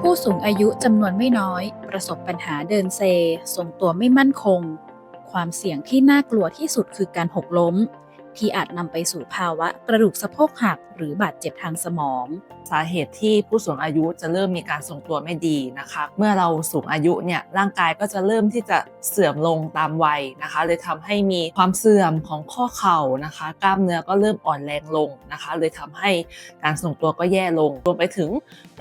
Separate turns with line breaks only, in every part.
ผู้สูงอายุจำนวนไม่น้อย ประสบปัญหาเดินเซทรงตัวไม่มั่นคง ความเสี่ยงที่น่ากลัวที่สุดคือการหกล้ม ที่อาจนำไปสู่ภาวะกระดูกสะโพกหัก หรือบาดเจ็บทางสมอง
สาเหตุที่ผู้สูงอายุจะเริ่มมีการทรงตัวไม่ดีนะคะ เมื่อเราสูงอายุเนี่ยร่างกายก็จะเริ่มที่จะเสื่อมลงตามวัยนะคะ เลยทำให้มีความเสื่อมของข้อเข่านะคะ กล้ามเนื้อก็เริ่มอ่อนแรงลงนะคะ เลยทำให้การทรงตัวก็แย่ลงรวมไปถึง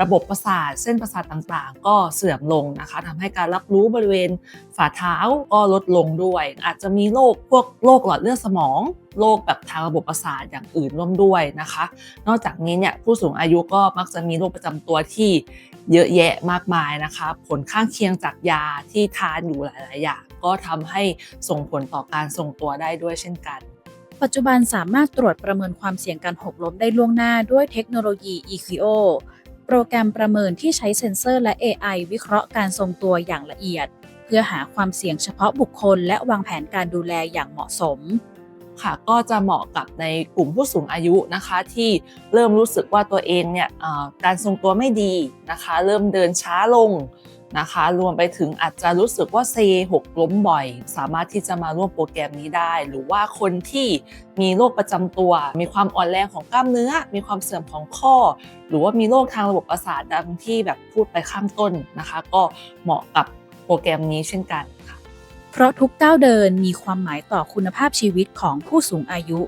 ระบบประสาทเส้นประสาทต่างๆ ก็เสื่อมลงนะคะทำให้การรับรู้บริเวณฝ่าเท้าก็ลดลงด้วย อาจจะมีโรคพวกโรคหลอดเลือดสมอง โรคแบบทางระบบประสาทอย่างอื่นร่วมด้วยนะคะ นอกจากนี้เนี่ยผู้สูงอายุก็มักจะมีโรคประจำตัวที่เยอะแยะมากมายนะคะ ผลข้างเคียงจากยาที่ทานอยู่หลาย ๆ อย่างก็ทำให้ส่งผลต่อการทรงตัวได้ด้วยเช่นกัน
ปัจจุบันสามารถตรวจประเมินความเสี่ยงการหกล้มได้ล่วงหน้าด้วยเทคโนโลยี EQO โปรแกรมประเมินที่ใช้เซ็นเซอร์และ AI วิเคราะห์การทรงตัวอย่างละเอียด เพื่อหาความเสี่ยงเฉพาะบุคคลและวางแผนการดูแลอย่างเหมาะสม
ค่ะก็จะเหมาะกับในกลุ่มผู้สูงอายุนะคะ ที่เริ่มรู้สึกว่าตัวเองเนี่ยการทรงตัวไม่ดีนะคะ เริ่มเดินช้าลงนะคะ รวมไปถึงอาจจะรู้สึกว่าเซหกล้มบ่อย สามารถที่จะมาร่วมโปรแกรมนี้ได้ หรือว่าคนที่มีโรคประจำตัว มีความอ่อนแรงของกล้ามเนื้อ มีความเสื่อมของข้อ หรือว่ามีโรคทางระบบประสาทดังที่แบบพูดไปข้างต้นนะคะ ก็เหมาะกับโปรแกรมนี้เช่นกันค่ะ
เพราะทุกก้าวเดินมีความหมายต่อคุณภาพชีวิตของผู้สูงอายุ